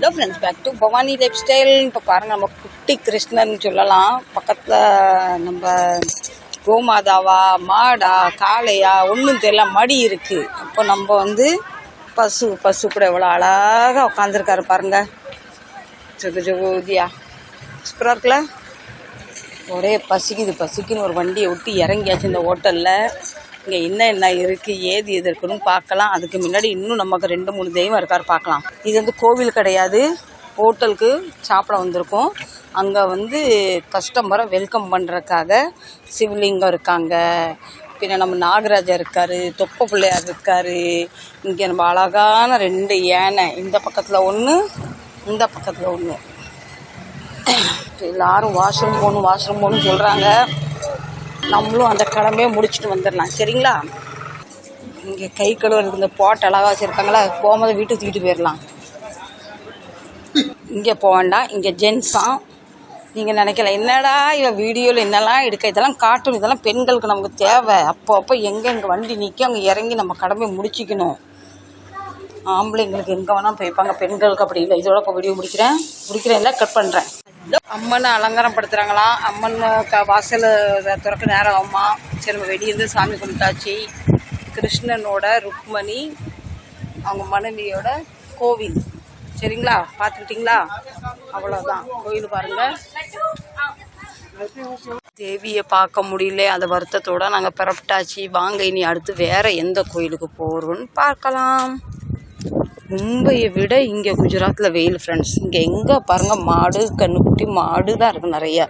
Hello friends back to Bhavani life style இப்போ பாருங்கள் நம்ம குட்டி கிருஷ்ணன் சொல்லலாம். பக்கத்தில் நம்ம கோமாதாவா மாடா காளையா ஒன்றும் தெரியல மடி இருக்குது அப்போ நம்ம வந்து பசு பசு கூட எவ்வளோ அழகாக உட்காந்துருக்காரு பாருங்க. ஜகு ஜகுதியா சூப்பராக இருக்குல்ல? ஒரே பசிக்குது பசிக்குன்னு ஒரு வண்டியை விட்டு இறங்கியாச்சு இந்த ஹோட்டலில் இங்கே என்ன என்ன இருக்குது ஏது எது இருக்குன்னு பார்க்கலாம். அதுக்கு முன்னாடி இன்னும் நமக்கு ரெண்டு மூணு தெய்வம் இருக்காரு பார்க்கலாம். இது வந்து கோவில் கிடையாது. ஹோட்டலுக்கு சாப்பிட வந்திருக்கோம். அங்கே வந்து கஸ்டமரை வெல்கம் பண்ணுறதுக்காக சிவலிங்கம் இருக்காங்க. பின்ன நம்ம நாகராஜா இருக்கார் தொப்ப பிள்ளையார் இருக்கார். இங்கே நம்ம அழகான ரெண்டு யானை. இந்த பக்கத்தில் ஒன்று இந்த பக்கத்தில் ஒன்று எல்லாரும் வாஷ்ரூம் போகணும் வாஷ்ரூம் போகணும்னு சொல்கிறாங்க நம்மளும் அந்த கடமையை முடிச்சுட்டு வந்துடலாம். சரிங்களா? இங்கே கை கழுவுறது இந்த போட்டை அழகாக வச்சுருக்காங்களா? போகும்போது வீட்டுக்கு தூக்கிட்டு போயிடலாம். இங்கே போக வேண்டாம். இங்கே ஜென்ஸாம் நீங்கள் நினைக்கல என்னடா இவன் வீடியோவில் என்னெல்லாம் எடுக்க? இதெல்லாம் காட்டும் இதெல்லாம் பெண்களுக்கு நமக்கு தேவை. அப்போ அப்போ எங்கே எங்கே வண்டி நிற்க அங்கே இறங்கி நம்ம கடமையை முடிச்சிக்கணும். ஆம்பளைங்களுக்கு எங்கே வேணால் போய்ப்பாங்க. பெண்களுக்கு அப்படி இல்லை. இதோட இப்போ வீடியோ முடிக்கிறேன். முடிக்கிறேன் இல்லை கட் பண்ணுறேன் அம்மனை அலங்காரம் படுத்துகிறாங்களாம் அம்மன் க வாசல் திறக்க நேரம் ஆகுமா சரி நம்ம வெளியேருந்து சாமி கும்பிட்டாச்சு. கிருஷ்ணனோட ருக்மணி அவங்க மனைவியோட கோவில். சரிங்களா? பார்த்துக்கிட்டிங்களா? அவ்வளோதான் கோயில் பாருங்கள் தேவியை பார்க்க முடியல. அந்த வருத்தத்தோட நாங்கள் பிறப்பிட்டாச்சு. வாங்க இனி அடுத்து வேற எந்த கோயிலுக்கு போகிறோம்னு பார்க்கலாம். மும்பையை விட இங்கே குஜராத்தில் வெயில் ஃப்ரெண்ட்ஸ் இங்கே எங்கே பாருங்கள் மாடு கண்ணுக்குட்டி மாடு தான் இருக்குது நிறைய.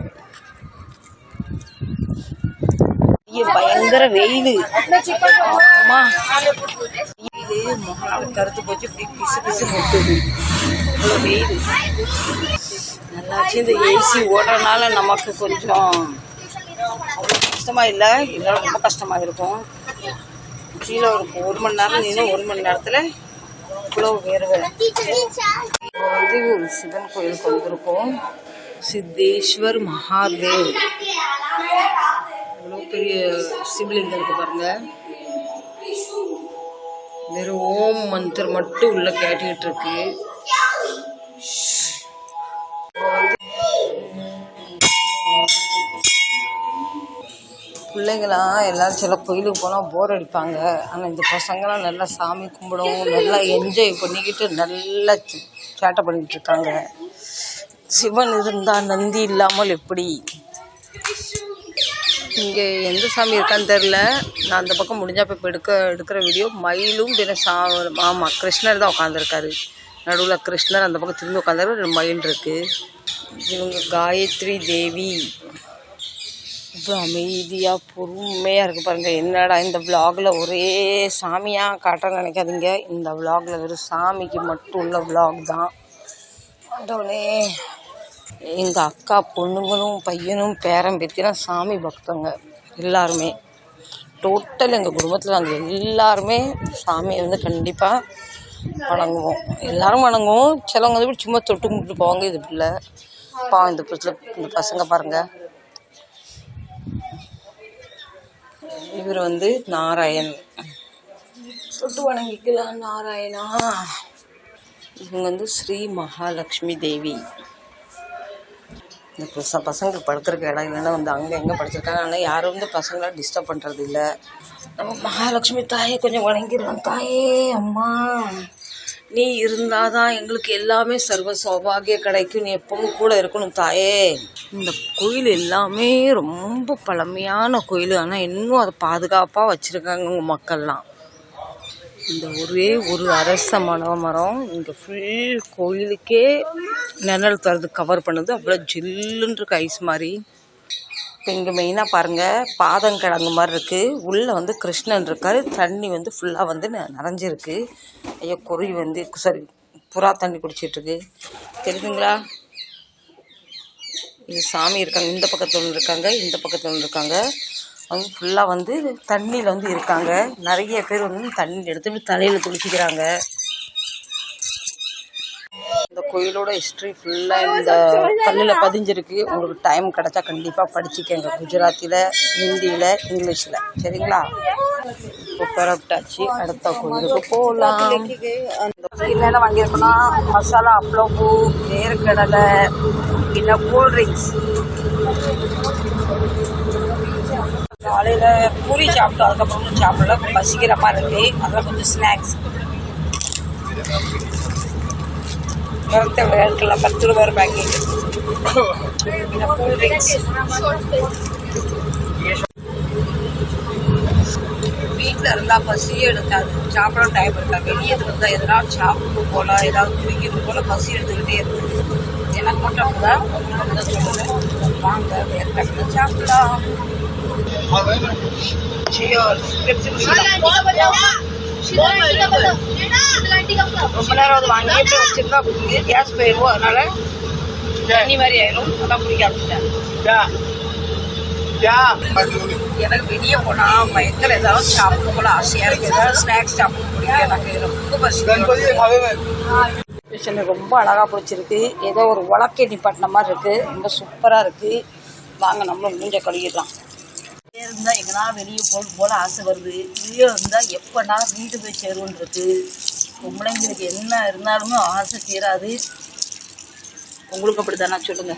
பயங்கர வெயில். ஆமா முகம் கருத்து போச்சு இப்படி பிசு பிசு முட்டுது. வெயில். நல்லாச்சு இந்த ஏசி ஓடுறதுனால நமக்கு கொஞ்சம் கஷ்டமா கஷ்டமாக இல்லை. இல்லை ரொம்ப கஷ்டமாக இருக்கும். கீழே ஒரு ஒரு மணி நேரம் நின்று ஒரு மணி நேரத்தில் இவ்வளோ வேர்வை இப்போ வந்து ஒரு சிவன் கோயிலுக்கு வந்திருக்கோம். சித்தேஸ்வர் மகாதேவ். இவ்வளோ பெரிய சிவலிங்கம் இருக்கு பாருங்க. வெறும் ஓம் மந்திர் மட்டும் உள்ள கேட்டுக்கிட்டு இருக்கு. பிள்ளைங்களாம் எல்லாரும் சில கோயிலுக்கு போனால் போர் அடிப்பாங்க. ஆனால் இந்த பசங்களாம் நல்லா சாமி கும்பிடும் நல்லா என்ஜாய் பண்ணிக்கிட்டு நல்லா சேட்டை பண்ணிக்கிட்டு இருக்காங்க. சிவன் இருந்தால் நந்தி இல்லாமல் எப்படி? இங்கே எந்த சாமி இருக்கான்னு தெரில நான் அந்த பக்கம் முடிஞ்சால் போய் எடுக்க எடுக்கிற வீடியோ மயிலும் பின்ன சா ஆமாம் கிருஷ்ணர் தான் உட்காந்துருக்காரு நடுவில் கிருஷ்ணர் அந்த பக்கம் திரும்பி உட்காந்துருக்கு ரெண்டு மயில் இருக்குது இவங்க காயத்ரி தேவி. அவ்வளோ அமைதியாக பொறுமையாக இருக்குது பாருங்கள் என்னடா இந்த விலாகில் ஒரே சாமியாக காட்ட நினைக்காதீங்க. இந்த விலாகில் வெறும் சாமிக்கு மட்டும் உள்ள விலாக் தான். ஆண்டவனே எங்கள் அக்கா பொண்ணுங்களும் பையனும் பேரன் பேத்திலாம் சாமி பக்தங்க. எல்லாருமே. டோட்டல் எங்கள் குடும்பத்தில் நாங்கள் எல்லாருமே சாமியை வந்து கண்டிப்பாக வணங்குவோம். எல்லாரும் வணங்குவோம். சிலவங்க வந்து சும்மா தொட்டு கும்பிட்டு போவாங்க. இது இல்லை. பா இந்த பசங்க இந்த பசங்க பாருங்கள் இவர் வந்து நாராயண். தொட்டு வணங்கிக்கலாம் நாராயணா? இவங்க வந்து ஸ்ரீ மகாலட்சுமி தேவி. இந்த பச பசங்களுக்கு படுக்கிறதுக்கு இடம் இல்லைன்னா வந்து அங்கே எங்கே படிச்சிருக்காங்க ஆனால் யாரும் வந்து பசங்களை டிஸ்டர்ப் பண்ணுறது இல்லை நம்ம மகாலட்சுமி தாயை கொஞ்சம் வணங்கிடலாம். தாயே அம்மா. நீ இருந்தால் தான் எங்களுக்கு எல்லாமே சர்வ சௌபாகியம் கிடைக்கும். நீ எப்பவும் கூட இருக்கணும் தாயே. இந்த கோயில் எல்லாமே ரொம்ப பழமையான கோயில். ஆனால் இன்னும் அதை பாதுகாப்பாக வச்சுருக்காங்க உங்கள் மக்கள்லாம். இந்த ஒரே ஒரு அரச மன மரம் இங்கே ஃபுல் கோயிலுக்கே நிழல் தரது கவர் பண்ணுது. அவ்வளோ ஜில்லுன்னு இருக்கு ஐஸ் மாதிரி. இப்போ இங்கே மெயினாக பாருங்கள் பாதங்கிழங்கு மாதிரி இருக்குது உள்ளே வந்து கிருஷ்ணன் இருக்கார். தண்ணி வந்து ஃபுல்லாக வந்து ந- நிறைஞ்சிருக்கு. ஐயோ குருவி வந்து சாரி புறா தண்ணி குடிச்சிட்ருக்கு தெரியுதுங்களா? இது சாமி இருக்காங்க இந்த பக்கத்தில் ஒன்று இருக்காங்க இந்த பக்கத்தில் ஒன்று இருக்காங்க. அவங்க ஃபுல்லாக வந்து தண்ணியில் வந்து இருக்காங்க. நிறைய பேர் வந்து தண்ணி எடுத்துகிட்டு தலையில் குளிச்சிக்கிறாங்க இந்த கோயிலோட ஹிஸ்ட்ரி ஃபுல்லாக இந்த கல்லில் பதிஞ்சிருக்கு. உங்களுக்கு டைம் கிடைச்சா கண்டிப்பாக படிச்சுக்கங்க. குஜராத்தியில் ஹிந்தியில் இங்கிலீஷில். சரிங்களா? இப்போ பெறப்பட்டாச்சு அடுத்த கோயிலுக்கு போகலாம் என்னென்ன வாங்கியிருக்கோன்னா மசாலா அப்பளப்பூ வேர்க்கடலை பின்ன கூல்ட்ரிங்க்ஸ் காலையில் பூரி சாப்பிட்டோம். அதுக்கப்புறம் சாப்பிடல. பசிக்கிற மாதிரி இருக்கு. அதில் கொஞ்சம் ஸ்நாக்ஸ் வறுத்த வேர்க்கடலை பத்து ரூபா ஒரு பேக்கெட் வீட்டில் இருந்தால் பசி எடுக்காது. சாப்பிட டைம் இருக்கா வெளியே இருந்தால் எதனால் சாப்பிட்டு போல ஏதாவது குடிக்கிறது போல பசி எடுத்துக்கிட்டே இருக்குது எனக்கு மட்டும் அப்படிதான். உங்களுக்கு தான் சொல்லுவேன். வாங்க வேர்க்கடலை சாப்பிடலாம். Cheers. ரொம்ப நேரம் போய் வச்சிருந்தா கேஸ் போயிடுவோம் அதனால தண்ணி மாதிரி ஆயிரும். அதான் குடிக்க ஆரம்பிச்சிட்டேன். எனக்கு வெளியே போனா பயங்கர ஏதாவது சாப்பிட போல ஆசையா இருக்கு. ஏதாவது ஸ்நாக்ஸ் சாப்பிட பிடிக்கும் எனக்கு ரொம்ப பசி ரொம்ப அழகா பிடிச்சிருக்கு. ஏதோ ஒரு உலக்கை நிப்பாட்டின மாதிரி இருக்கு. ரொம்ப சூப்பரா இருக்கு. வாங்க நம்மளும் மூஞ்ச கழுகிடலாம் இருந்தா எங்கன்னா வெளியே போல் போல ஆசை வருது. வெளியே இருந்தா எப்போனாலும் வீட்டு போய் சேருவோன்னு பொம்பளைங்களுக்கு என்ன இருந்தாலுமே ஆசை தீராது. உங்களுக்கு அப்படித்தானா? சொல்லுங்க.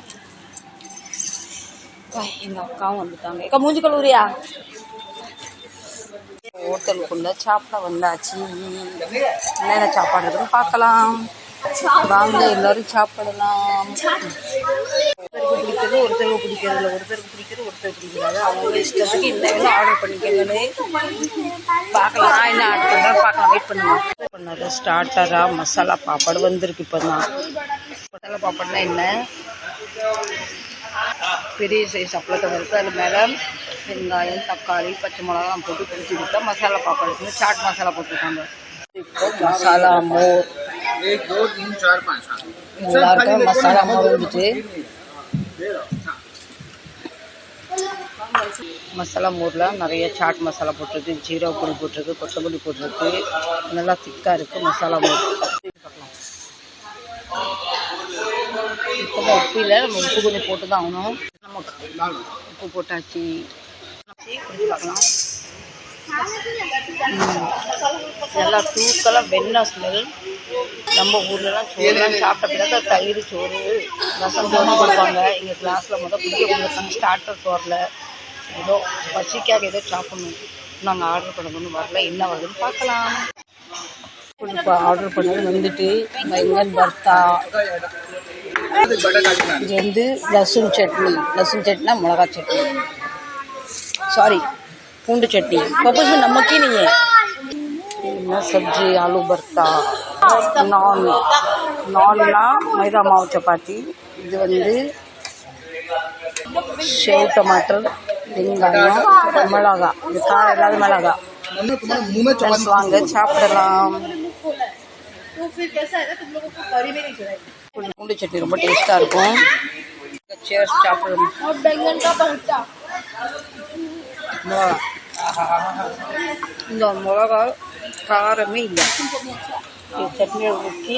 அப்பா, எங்க அக்காவும் வந்துட்டாங்க. எக்கா மூஞ்சி கல்லூரியா ஹோட்டலுக்குள்ள சாப்பிட வந்தாச்சு. என்னென்ன சாப்பாடு இருக்குன்னு பார்க்கலாம். வாங்க எல்லாரும் சாப்பிடலாம். ஒருத்தருக்கு பிடிக்கிறது ஒருத்தருக்கு பிடிக்கிறது இல்லை ஒருத்தருக்கு பிடிக்கிறது ஒருத்தருக்கு பிடிக்கிறது. அவங்க இஷ்டத்துக்கு இந்த வேணும் ஆர்டர் பண்ணிக்கங்கன்னு பார்க்கலாம். நான் என்ன ஆர்டர் பண்ணுறேன் பார்க்கலாம். வெயிட் பண்ணுங்க. பண்ணது ஸ்டார்டரா மசாலா பாப்பாடு வந்திருக்கு இப்போ தான். மசாலா பாப்பாடுனா என்ன? பெரிய சைஸ் அப்பளத்தை வறுத்து அது மேலே வெங்காயம் தக்காளி பச்சை மிளகாலாம் போட்டு பிடிச்சி விட்டா மசாலா பாப்பாடு. சாட் மசாலா போட்டிருக்காங்க. இப்போ மசாலா மோர் એક દો તીન ચાર પાંચ દ્વારકા મસાલા મરવું છે மசாலா மூரில் நிறைய சாட் மசாலா போட்டிருக்கு ஜீரா பொடி போட்டிருக்கு கொத்தமல்லி போட்டிருக்கு நல்லா திக்காக இருக்குது மசாலா மூர் இப்போ உப்பில் நம்ம உப்பு கொஞ்சம் போட்டு தான் ஆகணும் உப்பு போட்டாச்சு பார்க்கலாம் நல்லா தூக்கெல்லாம் வெண்ணெய் ஸ்மெல் நம்ம ஊர்லலாம் சோறுலாம் சாப்பிட்ட பிறகு தயிர் சோறு ரசம் சோறு கொடுப்பாங்க. எங்கள் கிளாஸில் முதல் குடிக்க கொடுத்தாங்க ஸ்டார்டர் சோறில் ஏதோ பசிக்காக ஏதோ சாப்பிடணும். நாங்கள் ஆர்டர் பண்ணணும்னு வரல. என்ன வருதுன்னு பார்க்கலாம். இப்போ ஆர்டர் பண்ணது வந்துட்டு வெங்கன் பர்த்தா இது வந்து லசுன் சட்னி. லசுன் சட்னா மிளகா சட்னி. சாரி பூண்டு சட்னி பப்பஸ் நமக்கே नहीं है என்ன சப்ஜி ஆலू பர்த்தா நான் நான்னா மைதா மாவு சப்பாத்தி இது வந்து ஷேவ் டமாட்டர் வெங்காயம் மிளகா இது காரம் இல்லாத மிளகா मम्मी तुम्हारे मुंह में Friends, வாங்க சாப்பிடலாம் பூண்டு பூண்டு சட்னி ரொம்ப டேஸ்ட்டாக இருக்கும் சேர்ஸ் சாப்பிடணும் மிளகா இந்த மிளகா காரமே இல்லை இந்த சட்னியை ஊற்றி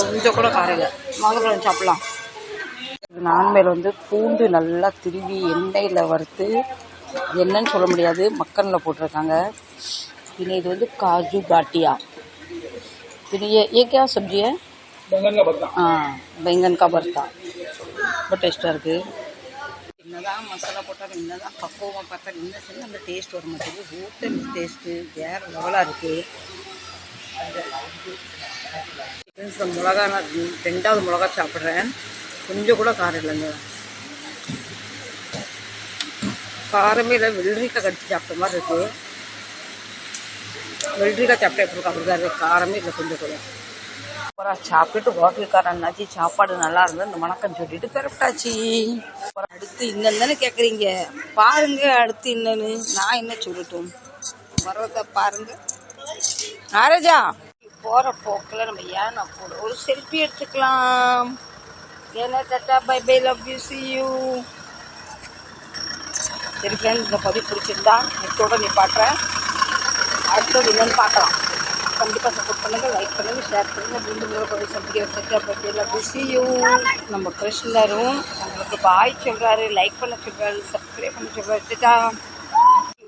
கொஞ்சம் கூட காரம் இல்லை வாங்க சாப்பிடலாம் நான்மேல் வந்து பூண்டு நல்லா திருவி எண்ணெயில் வறுத்து என்னன்னு சொல்ல முடியாது மக்கனில் போட்டிருக்காங்க பின்ன இது வந்து காஜு பாட்டியா फिर ये ये क्या सब्जी है बैंगन का भरता हाँ बैंगन का भरता ரொம்ப டேஸ்ட்டாக இருக்குது என்னதான் மசாலா போட்டாலும் என்னதான் பக்குவமாக பார்த்தா என்ன செஞ்சால் அந்த டேஸ்ட் வர மாட்டேங்குது. ஹோட்டல் டேஸ்ட்டு வேறு லெவலாக இருக்குது இந்த மிளகா நான் ரெண்டாவது மிளகா சாப்பிட்றேன். கொஞ்சம் கூட காரம் இல்லைங்க. காரமே இல்லை. வெள்ளரிக்காய் கடிச்சு சாப்பிட்ட மாதிரி இருக்குது வெள்ளரிக்காய் சாப்பிட்டா எப்படி இருக்கும்? அப்படி தான் இருக்குது காரமே இல்லை கொஞ்சம் கூட. அப்புறம் சாப்பிட்டுட்டு ஹோட்டலுக்காரன் அண்ணாச்சி சாப்பாடு நல்லா இருந்தது இந்த வணக்கம் சொல்லிட்டு பிறப்பிட்டாச்சு அப்புறம் அடுத்து இன்னும் தானே கேட்குறீங்க பாருங்க அடுத்து இன்னன்னு. நான் என்ன சொல்லட்டும்? பரவத்தை பாருங்க. நாரஜா போகிற போக்கில் நம்ம ஏன் நான் போட ஒரு செல்ஃபி எடுத்துக்கலாம். ஏன்னா tata bye bye love you see you சரி ஃப்ரெண்ட்ஸ் இந்த பதிவு பிடிச்சிருந்தா நெட்டோட நீ பாட்டுறேன் அடுத்தது என்னன்னு பார்க்கலாம். கண்டிப்பாக சப்போர்ட் பண்ணுங்கள் லைக் பண்ணுங்கள் ஷேர் பண்ணுங்கள் மீண்டும் உங்களை பதிவு சந்திக்கிற செட்டா பை லவ் நம்ம கிருஷ்ணரும் உங்களுக்கு பாய் சொல்கிறாரு லைக் பண்ண சொல்கிறாரு சப்ஸ்கிரைப் பண்ண சொல்கிறாரு